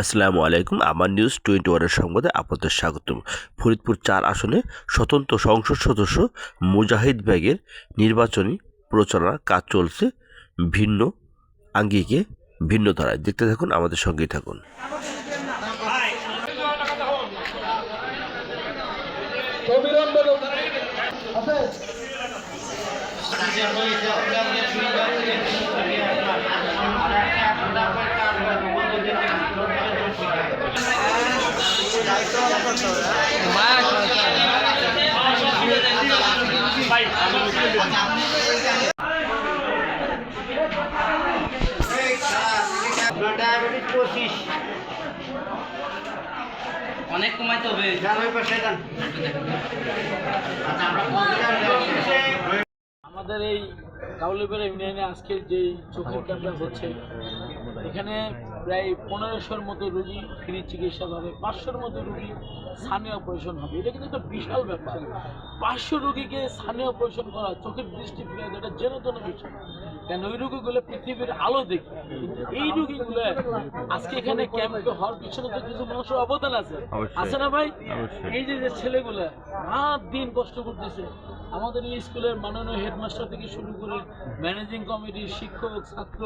আসসালামু আলাইকুম, আমার নিউজ টোয়েন্টি ওয়ানের সংবাদে আপনাদের স্বাগতম। ফরিদপুর চার আসনে স্বতন্ত্র সংসদ সদস্য মুজাহিদ ব্যাগের নির্বাচনী প্রচারণার কাজ চলছে ভিন্ন আঙ্গিকে, ভিন্ন ধারায়। দেখতে থাকুন, আমাদের সঙ্গেই থাকুন। ডায়াবেটিস পঁচিশ অনেক কমাইতে হবে। আচ্ছা আমাদের এই কাউলিপাড়া ইউনিয়নে আজকের যে চোখের ক্যাম্পটা হচ্ছে এখানে প্রায় পনেরোশোর মতো রুগী ফ্রি চিকিৎসা পাবে পাঁচশোর মতো রুগী স্থানীয় অপারেশন হবে। এটা কিন্তু একটা বিশাল ব্যাপার। পাঁচশো রুগীকে স্থানীয় অপারেশন করা চোখের দৃষ্টি ফিরে এটা যেন তেন বিষয়। কেন ওই রুগীগুলো পৃথিবীর আলো দেখে। এই রুগীগুলো আজকে এখানে ক্যাম্পে হওয়ার পিছনে তো কিছু মানুষের অবদান আছে। আছে না ভাই? এই যে যে ছেলেগুলো রাত দিন কষ্ট করতেছে আমাদের এই স্কুলের মাননীয় হেডমাস্টার থেকে শুরু করে ম্যানেজিং কমিটি শিক্ষক, ছাত্র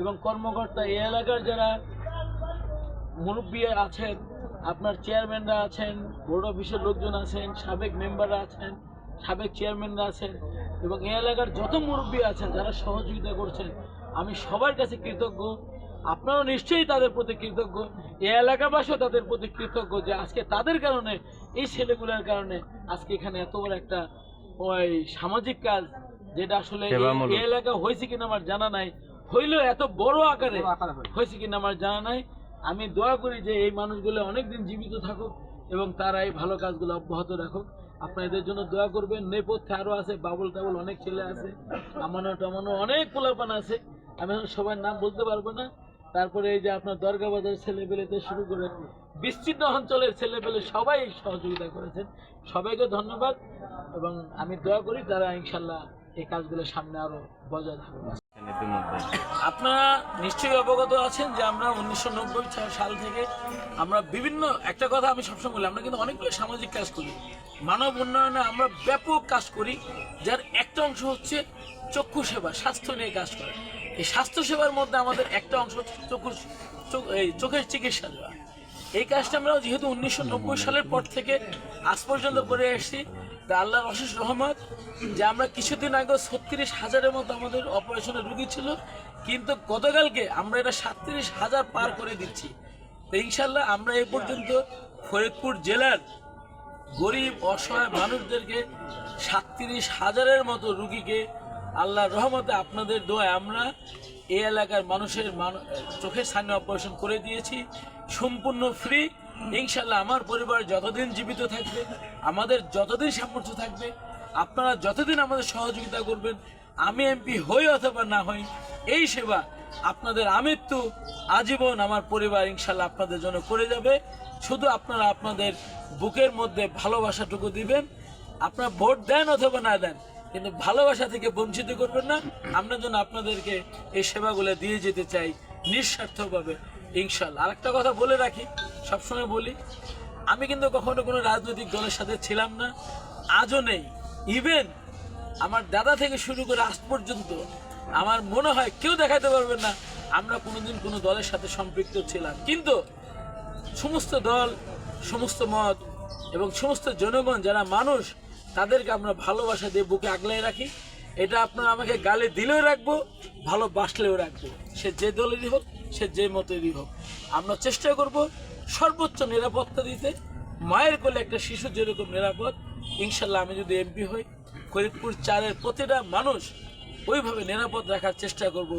এবং কর্মকর্তা এই এলাকার যারা মুরব্বী আছেন, আপনার চেয়ারম্যানরা আছেন, বোর্ড অফিসের লোকজন আছেন, সাবেক মেম্বাররা আছেন, সাবেক চেয়ারম্যানরা আছেন এবং এই এলাকার যত মুরব্বী আছেন যারা সহযোগিতা করছেন, আমি সবার কাছে কৃতজ্ঞ। আপনারাও নিশ্চয়ই তাদের প্রতি কৃতজ্ঞ। এই এলাকাবাসীও তাদের প্রতি কৃতজ্ঞ যে আজকে তাদের কারণে, এই ছেলেগুলোর কারণে আজকে এখানে এত বড় একটা ওই সামাজিক কাজ যেটা আসলে এই- এলাকা হয়েছে কিনা আমার জানা নাই। হইলেও এত বড় আকারে হয়েছে। কিনা আমার জানা নাই। আমি দোয়া করি যে এই মানুষগুলো অনেকদিন জীবিত থাকুক এবং তারা এই ভালো কাজগুলো অব্যাহত রাখুক। আপনারা এদের জন্য দোয়া করবেন। নেপথ্যে আরও আছে বাবুল টাবুল অনেক ছেলে আছে আমানো টামানো অনেক পোলাপান আছে। আমি এখন সবার নাম বলতে পারব না। তারপরে এই যে আপনার দরগা বাজার ছেলেপেলেতে শুরু করে বিস্তীর্ণ অঞ্চলের ছেলেপেলে সবাই সহযোগিতা করেছেন। সবাইকে ধন্যবাদ এবং আমি দোয়া করি তারা ইনশাল্লাহ এই কাজগুলো সামনে আরও বজায় থাকবে আপনারা নিশ্চয়ই অবগত আছেন যে আমরা উনিশশো নব্বই সাল থেকে আমরা বিভিন্ন, একটা কথা আমি সবসময় বলি, আমরা কিন্তু অনেকগুলো সামাজিক কাজ করি। মানব উন্নয়নে আমরা ব্যাপক কাজ করি, যার একটা অংশ হচ্ছে চক্ষু সেবা, স্বাস্থ্য নিয়ে কাজ করা। এই স্বাস্থ্য সেবার মধ্যে আমাদের একটা অংশ হচ্ছে চক্ষু চোখ- এই চোখের চিকিৎসা দেওয়া। এই কাজটা আমরা যেহেতু উনিশশো নব্বই সালের পর থেকে আজ পর্যন্ত করে এসেছি তা আল্লাহর অশেষ রহমত যে আমরা কিছুদিন আগে ছত্রিশ হাজারের মতো আমাদের অপারেশনের রুগী ছিল, কিন্তু গতকালকে আমরা এটা সাতত্রিশ হাজার পার করে দিচ্ছি। তো ইনশাল্লাহ আমরা এ পর্যন্ত ফরিদপুর জেলার গরিব, অসহায় মানুষদেরকে সাতত্রিশ হাজারের মতো রুগীকে আল্লাহর রহমতে আপনাদের দোয়ায় আমরা এই এলাকার মানুষের মান- চোখের সামনে অপারেশন করে দিয়েছি। সম্পূর্ণ ফ্রি ইনশাল্লাহ আমার পরিবার যতদিন জীবিত থাকবে, আমাদের যতদিন সামর্থ্য থাকবে, আপনারা যতদিন আমাদের সহযোগিতা করবেন, আমি এমপি হই অথবা না হই, এই সেবা আপনাদের আমৃত্যু আজীবন আমার পরিবার ইনশাল্লাহ আপনাদের জন্য করে যাবে। শুধু আপনারা আপনাদের বুকের মধ্যে ভালোবাসাটুকু দিবেন, আপনারা ভোট দেন অথবা না দেন কিন্তু ভালোবাসা থেকে বঞ্চিত করবেন না। আমরা যেন আপনাদেরকে এই সেবাগুলো দিয়ে যেতে চাই নিঃস্বার্থভাবে ইনশাল্লাহ আরেকটা কথা বলে রাখি, সবসময় বলি, আমি কিন্তু কখনো কোনো রাজনৈতিক দলের সাথে ছিলাম না। আজও নেই। ইভেন আমার দাদা থেকে শুরু করে আজ পর্যন্ত আমার মনে হয় কেউ দেখাতে পারবেন না আমরা কোনোদিন কোনো দলের সাথে সম্পৃক্ত ছিলাম। কিন্তু সমস্ত দল, সমস্ত মত এবং সমস্ত জনগণ যারা মানুষ তাদেরকে আমরা ভালোবাসা দিয়ে বুকে আগলায় রাখি। এটা আপনারা আমাকে গালে দিলেও রাখব, ভালোবাসলেও রাখব। সে যে দলেরই হোক, সে যে মতেরই হোক। আমরা চেষ্টা করব সর্বোচ্চ নিরাপত্তা দিতে। মায়ের কোলে একটা শিশু যেরকম নিরাপদ, ইনশাল্লাহ আমি যদি এমপি হই, ফরিদপুর চারের প্রতিটা মানুষ ওইভাবে নিরাপদ রাখার চেষ্টা করব,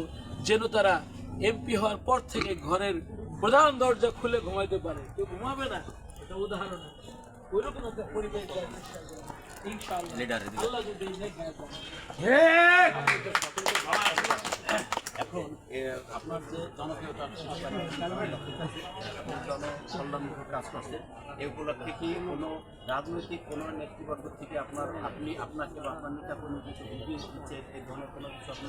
যেন তারা এমপি হওয়ার পর থেকে ঘরের প্রধান দরজা খুলে ঘুমাইতে পারে। কেউ ঘুমাবে না? এটা উদাহরণ। ওইরকম একটা পরিবেশ দেওয়ার চেষ্টা করব। ইনশাআল্লাহ। আল্লাহ যদি নেক হায়াত দেন। এখন আপনার যে জনপ্রিয়তা জনকল্যাণমূলক কাজ করছে এই উপলক্ষে কি কোনো রাজনৈতিক কোনো নেতৃবর্গ থেকে আপনার আপনি আপনাকে বা আপনার নেতা কর্মীকে দিচ্ছে এই ধরনের কোনো কিছু আপনি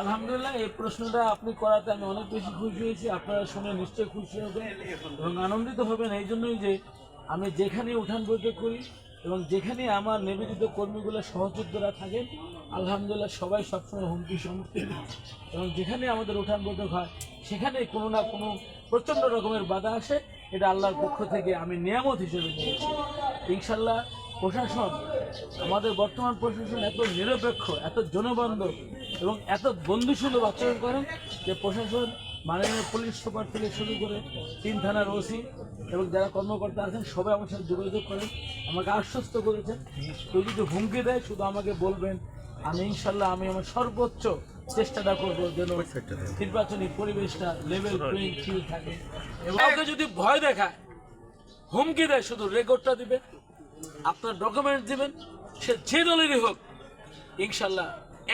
আলহামদুলিল্লাহ এই প্রশ্নটা আপনি করাতে আমি অনেক বেশি খুশি হয়েছি আপনারা শুনে নিশ্চয়ই খুশি হবেন এবং আনন্দিত হবেন। এই জন্যই যে আমি যেখানে উঠান বৈঠক করি এবং যেখানে আমার নিবেদিত কর্মীগুলো, সহযোদ্ধারা থাকেন, আলহামদুলিল্লাহ সবাই সবসময় হুমকি সম্মুখীন। এবং যেখানে আমাদের উঠান বৈঠক হয়, সেখানে কোনো না কোনো প্রচণ্ড রকমের বাধা আসে। এটা আল্লাহর পক্ষ থেকে আমি নিয়ামত হিসেবে নিয়েছি। ইনশাল্লাহ প্রশাসন, আমাদের বর্তমান প্রশাসন এত নিরপেক্ষ, এত জনবান্ধব এবং এত বন্ধুসুলভ আচরণ করেন যে প্রশাসন মাননীয় পুলিশ সুপার থেকে শুরু করে তিন থানার ওসি এবং যারা কর্মকর্তা আছেন, সবাই আমার সাথে যোগাযোগ করেন, আমাকে আশ্বস্ত করেছেন। কেউ যদি হুমকি দেয়, শুধু আমাকে বলবেন, আমি ইনশাল্লাহ, আমি আমার সর্বোচ্চ চেষ্টাটা করব যেন নির্বাচনী পরিবেশটা লেভেল প্লেইং ফিল্ড থাকে। এবং যদি ভয় দেখায়, হুমকি দেয়, শুধু রেকর্ডটা দিবেন, আপনার ডকুমেন্ট দিবেন, সে যে দলেরই হোক, ইনশাল্লাহ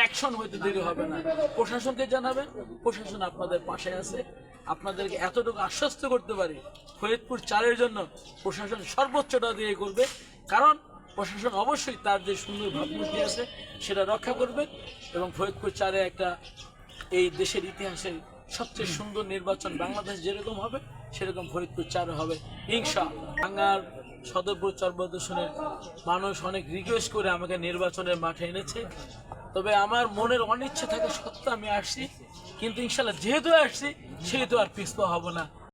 অ্যাকশন হইতে দেরি হবে না। প্রশাসনকে জানাবেন, প্রশাসন আপনাদের পাশে আছে। আপনাদেরকে এতটুকু আশ্বস্ত করতে পারি, ফরিদপুর চারের জন্য প্রশাসন সর্বোচ্চটা দিয়ে করবে। কারণ প্রশাসন অবশ্যই তার যে সুন্দর ভাবমূর্তি আছে, সেটা রক্ষা করবে এবং ফরিদপুর চারে একটা এই দেশের ইতিহাসে সবচেয়ে সুন্দর নির্বাচন বাংলাদেশ যেরকম হবে, সেরকম ফরিদপুর চারে হবে। হিংসা বাংলার সদরপুর চরবদর্শনের মানুষ অনেক রিকোয়েস্ট করে আমাকে নির্বাচনের মাঠে এনেছে। তবে আমার মনের অনিচ্ছা থাকে সত্ত্বেও আমি আসছি। কিন্তু ইনশাল্লাহ যেহেতু আসছি, সেহেতু আর পিছপা হব না।